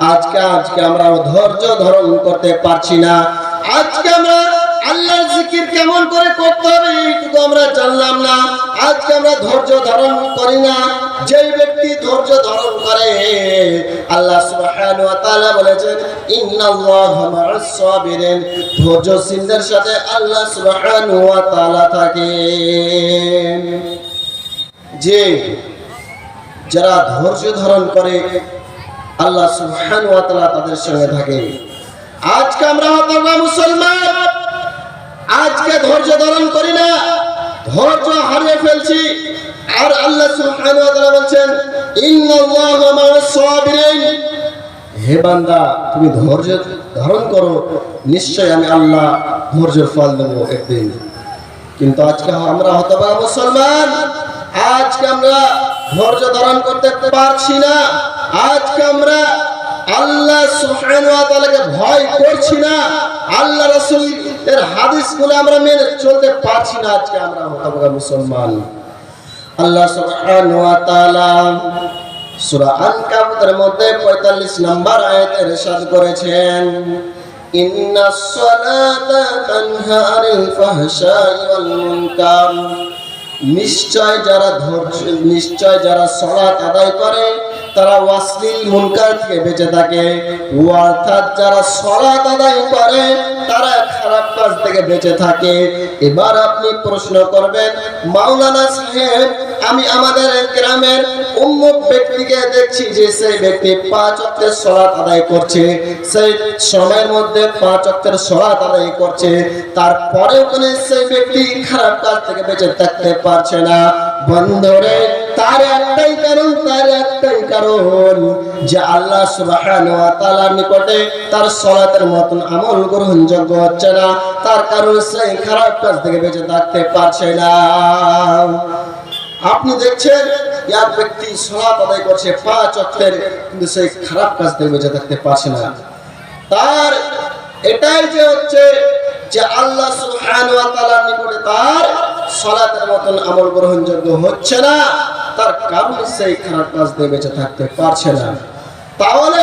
আজকে আজকে আমরা ধৈর্য ধারণ করতে পারছি না। আজকে আমরা আল্লাহর জিকির কেমন করে করতে হবে এইটুকু আমরা জানলাম না। আজকে আমরা ধৈর্য ধারণ করি না। যেই ব্যক্তি ধৈর্য ধারণ করে, আল্লাহ সুবহানাহু ওয়া তাআলা বলেছেন, ইন্নাল্লাহা মা'আস সাবিরিন। ধৈর্যশীলদের সাথে আল্লাহ সুবহানাহু ওয়া তাআলা থাকেন। যে যারা ধৈর্য ধারণ করে আল্লাহ সুবহানাহু ওয়া তাআলা তাদের সঙ্গে থাকে আজকে আমরা হতভাগা মুসলমান। আজকে ধৈর্য ধারণ করি না। ধৈর্য হারিয়ে ফেলছি। আর আল্লাহ সুবহানাহু ওয়া তাআলা বলছেন, ইন্নাল্লাহা মা'আস সাবিরিন। হে বান্দা, তুমি ধৈর্য ধারণ করো। নিশ্চয় আমি আল্লাহ ধৈর্যের ফল দেবো একদিন। কিন্তু আজকে আমরা হতভাগা মুসলমান। আজকে আমরা ধৈর্য ধারণ করতে পারছি না। আজকে আমরা আল্লাহ ওয়া ভয় করছি না। আল্লাহ রাসূল এর হাদিসগুলো আমরা মেনে চলতে পারছি না আজকে আমরা মুসলমান। আল্লাহ সুবহানাহু ওয়া মধ্যে 45 নম্বর আয়াতে ইরশাদ করেছেন সালাতা নিশ্চয় যারা ধৈর্য নিশ্চয় যারা সলাৎ আদায় করে তারা ওয়াসলিল মুনকার থেকে বেঁচে থাকে। অর্থাৎ যারা সলাৎ আদায় করে, তারা খারাপ কাজ থেকে বেঁচে থাকে। এবার আপনি প্রশ্ন করবেন, মাওলানা সাহেব, আমি আমাদের গ্রামের উম্মুক ব্যক্তিকে দেখছি যে সেই ব্যক্তি পাঁচ অক্টের সলাৎ আদায় করছে। সেই সময়ের মধ্যে পাঁচ অক্টের সলাৎ আদায় করছে। তারপরেও কোন সেই ব্যক্তি খারাপ কাজ থেকে বেঁচে থাকতে পারছে না। বন্ধরে, তার একটাই কারণ, তার একটাই কারণ যে আল্লাহ সুবহানাহু নিকটে তার সলাতের মতন আমল গ্রহণযোগ্য হচ্ছে না, তার কারণ সেই খারাপ কাজ থেকে বেঁচে থাকতে পারছে না। আপনি দেখছেন, এক ব্যক্তি সলাত আদায় করছে পাঁচ অক্ষের কিন্তু সেই খারাপ কাজ থেকে বেঁচে থাকতে পারছে না। তার এটাই যে হচ্ছে যে আল্লাহ তাআলার নিকটে তার সালাতের মতন আমল গ্রহণযোগ্য হচ্ছে না তার কারণে সেই খারাপ কাজ দিয়ে বেঁচে থাকতে পারছে না। তাহলে